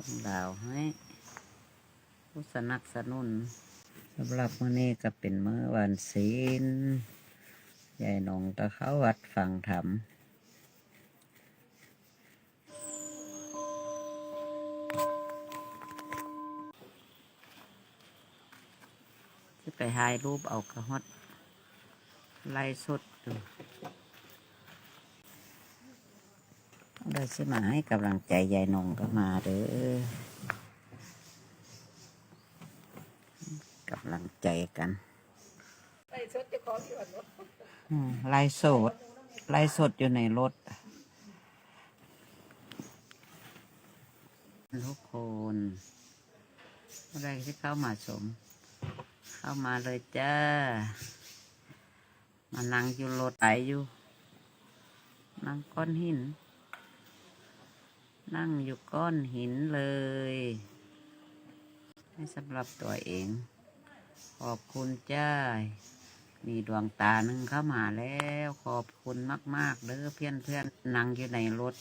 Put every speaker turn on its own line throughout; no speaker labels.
ส่งดาวให้ผู้สนับสนุนสำหรับมื้อนี้ก็เป็นมื้อวันศีลยายหนงตะเขาวัดฟังธรรมไปถ่ายรูปเอากระฮอดไล่สดดู ได้สิมาให้กำลังใจยายนงก็มาเด้อกำลังใจกันอืมไล่สดไล่สดอยู่ในรถทุกคนอะไรที่เข้ามาชม เข้ามาเลยจ้า มานั่งอยู่รถไออยู่นั่งก้อนหิน นั่งอยู่ก้อนหินเลย ให้สำหรับตัวเอง ขอบคุณจ้ามีดวงตาหนึ่งเข้ามาแล้ว ขอบคุณมาก ๆเด้อเพื่อนเพื่อนๆนั่งอยู่ในรถ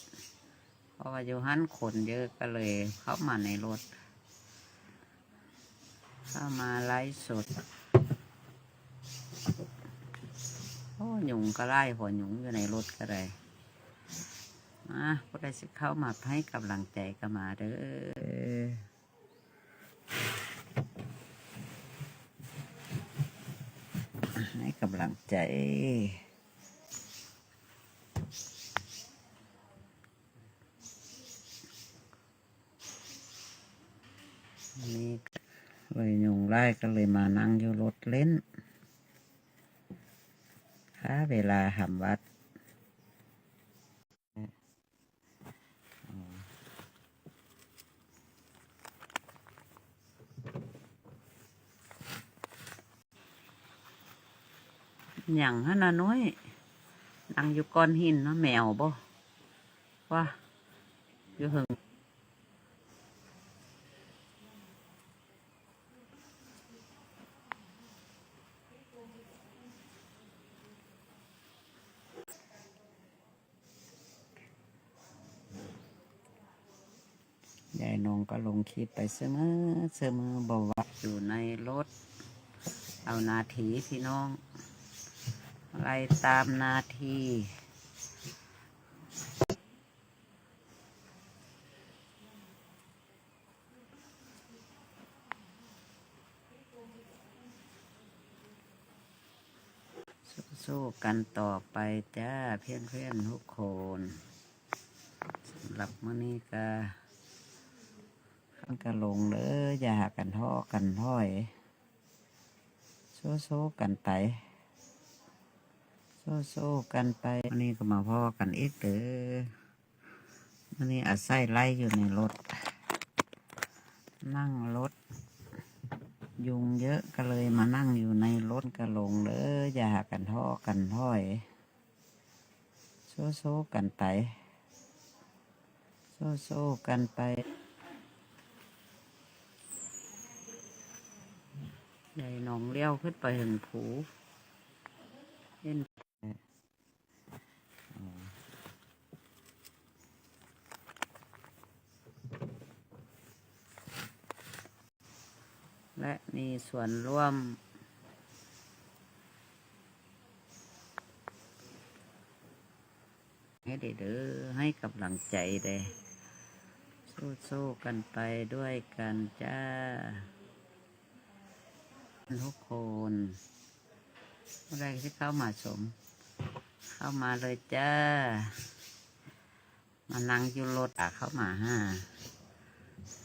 เพราะว่าอยู่หันคนเยอะก็เลย เข้ามาในรถ เข้ามาไลฟ์สดโอ้ยุงก็ไล่หัวหยุงอยู่ในรถก็ได้ มาผู้ใดสิเข้ามาให้กำลังใจก็มาเด้อให้กำลังใจนี่เลยยุงไล่ก็เลยมานั่งอยู่รถเล่นค่าเวลาหำวัด อย่างฮะนาน้อยนั่งอยู่ก้อนหินเนาะแมวบ่ว่าอยู่หึงยายนงก็ลงคลิปไปเสมอเสมอบอกว่าอยู่ในรถ เอานาทีพี่น้อง ไล่ตามนาทีสู้ๆกันต่อไปจ้าเพื่อนเพื่อนๆทุกคนสำหรับมื้อนี้ก็ขันก็ลงเด้อย่าหากันท่อกันถ้อยโซ่ๆกันไป โซ่กันไปอันนี้ก็มาพ่อกันอีกเด้ออันนี้อาศัยไล่อยู่ในรถ นั่งรถ ยุงเยอะก็เลยมานั่งอยู่ในรถก็ลงเด้ออย่าหากันท่อกันถ้อยโซ่ๆกันไปโซ่ๆกันไปใหญ่หนองเลี้ยวขึ้นไปถึงผูเห็น และมีส่วนร่วม ให้เด้อให้กำลังใจเด้สู้ๆกันไปด้วยกันจ้าทุกคนอะไรที่เข้ามาชมเข้ามาเลยจ้า มานั่งอยู่รถอะเข้ามาห้า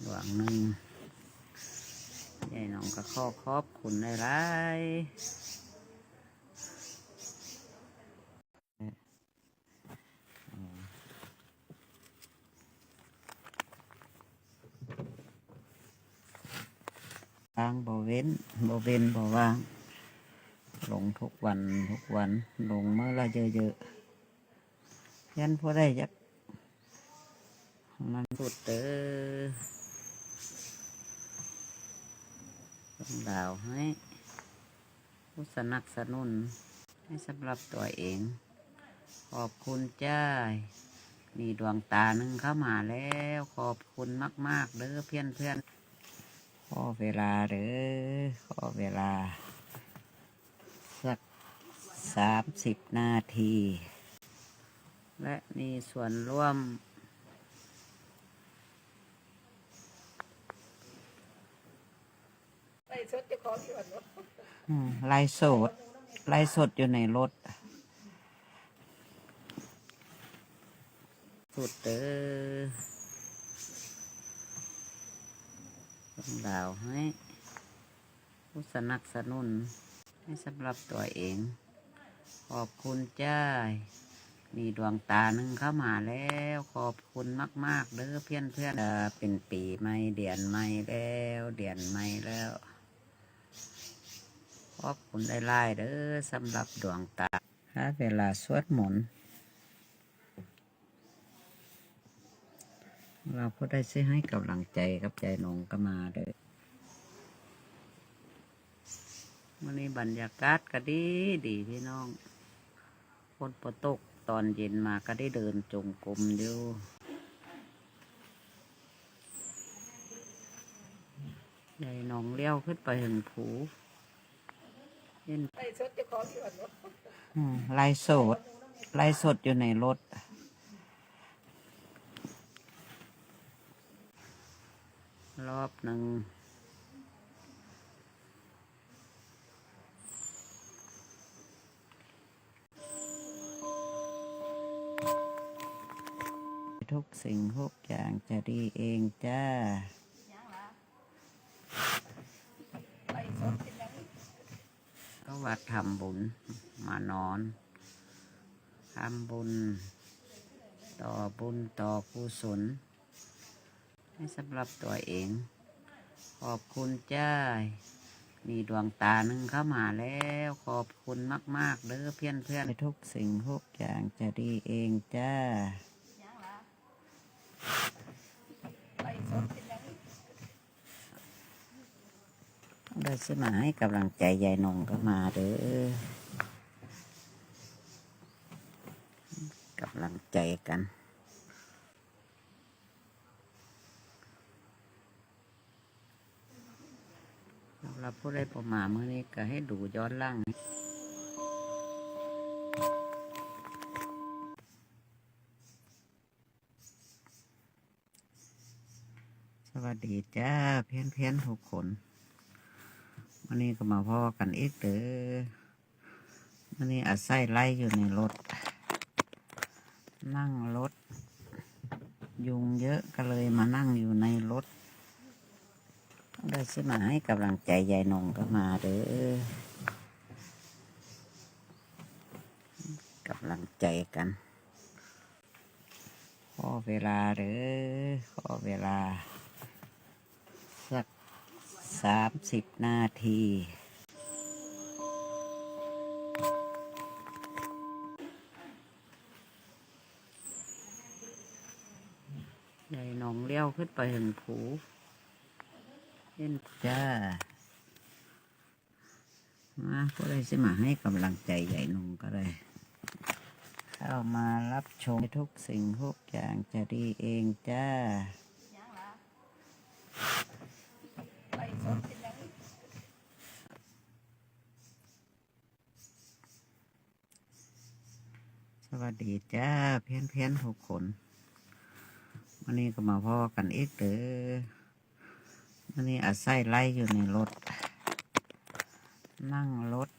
หลวงหนึ่ง ยายน้องก็ขอขอบคุณในไรทางบ่เว้นบ่เว้นบ่ว่าง ลงทุกวันทุกวัน ลงเมื่อละเยอะๆยันพอได้จักมันสุดเด้อ ดาวให้ผู้สนับสนุนให้สำหรับตัวเอง ขอบคุณจ้ามีดวงตาหนึ่งเข้ามาแล้ว ขอบคุณมาก ๆเด้อเพื่อนเพื่อนๆขอเวลาเด้อขอเวลา สักสามสิบนาที และมีส่วนร่วม
ไอ้ สดจะขอส่วนลด
อืมไล่สดไลสดอยู่ในรถ สุดเด้อต้องดาวให้ผู้สนับสนุน ให้สำหรับตัวเอง ขอบคุณจ้ามีดวงตาหนึ่งเข้ามาแล้ว ขอบคุณมาก ๆเด้อเพื่อนเพื่อนๆเเป็นปีใหม่เดือนใหม่แล้ว เดือนใหม่แล้ว อบคุณได้ไล่เด้อสำหรับดวงตาหาเวลาสวดมนต์เราก็ได้ซื้อให้กำลังใจกับใจนงก็มาเด้อวันนี้บรรยากาศก็ดีดีพี่น้องฝนปตกตอนเย็นมาก็ได้เดินจงกรมอยู่ยายหนองเลี้ยวขึ้นไปถึงผูเห็น
ไอ้สดจะ ขอส่วนลด
อืมไล่สดไล่สดอยู่ในรถรอบหนึ่งทุกสิ่งทุกอย่างจะดีเองจ้า
ไอ้สดเป็นยัง
ก็วัดทำบุญมานอนทำบุญ ต่อบุญต่อกุศลให้สำหรับตัวเอง ขอบคุณจ้ามีดวงตาหนึ่งเข้ามาแล้ว ขอบคุณมาก ๆเด้อเพื่อนเพื่อนๆทุกสิ่งทุกอย่างจะดีเองจ้า
ไอ้สด เป็นยัง
ได้สมาให้กำลังใจยายนงก็มาเด้อกำลังใจกันสำหรับผู้ใดประมาเมื่อนี้ก็ให้ดูย้อนล่างสวัสดีจ้าเพี้ยนเพี้ยนๆทุกคน วันนี้ก็มาพ่อกันอีกเด้อวันนี้อาศัยไล่อยู่ในรถ นั่งรถ ยุงเยอะก็เลยมานั่งอยู่ในรถได้ซื้อมาให้กำลังใจยายนงก็มาเด้อกำลังใจกัน ขอเวลาเด้อขอเวลา สามสิบนาทียายนองเลี้ยวขึ้นไปถึงผูเห็นจ้า มาก็เลยสิมาให้กำลังใจยายนงก็เลยเข้ามารับชมทุกสิ่งทุกอย่างจะดีเองจ้า
ไอ้สดเป็นยัง
สดีจ้าเพี้ยนเพี้ยนทุกคนวันนี้ก็มาพ่อกันอีกเด้อวันนี้อาศัยไล่อยู่ในรถ นั่งรถ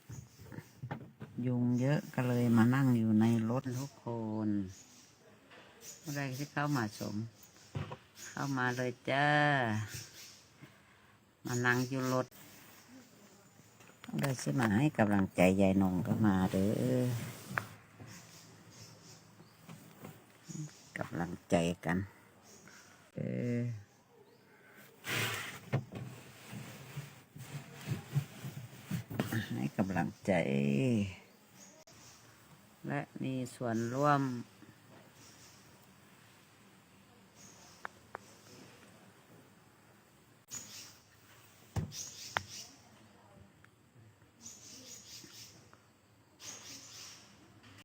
ยุงเยอะก็เลยมานั่งอยู่ในรถทุกคนเมื่อไรที่เข้ามาสม เข้ามาเลยจ้า มานั่งอยู่รถได้สิมาให้กำลังใจยายนงก็มาเด้อ กำลังใจกัน เออให้กำลังใจ และมีส่วนร่วม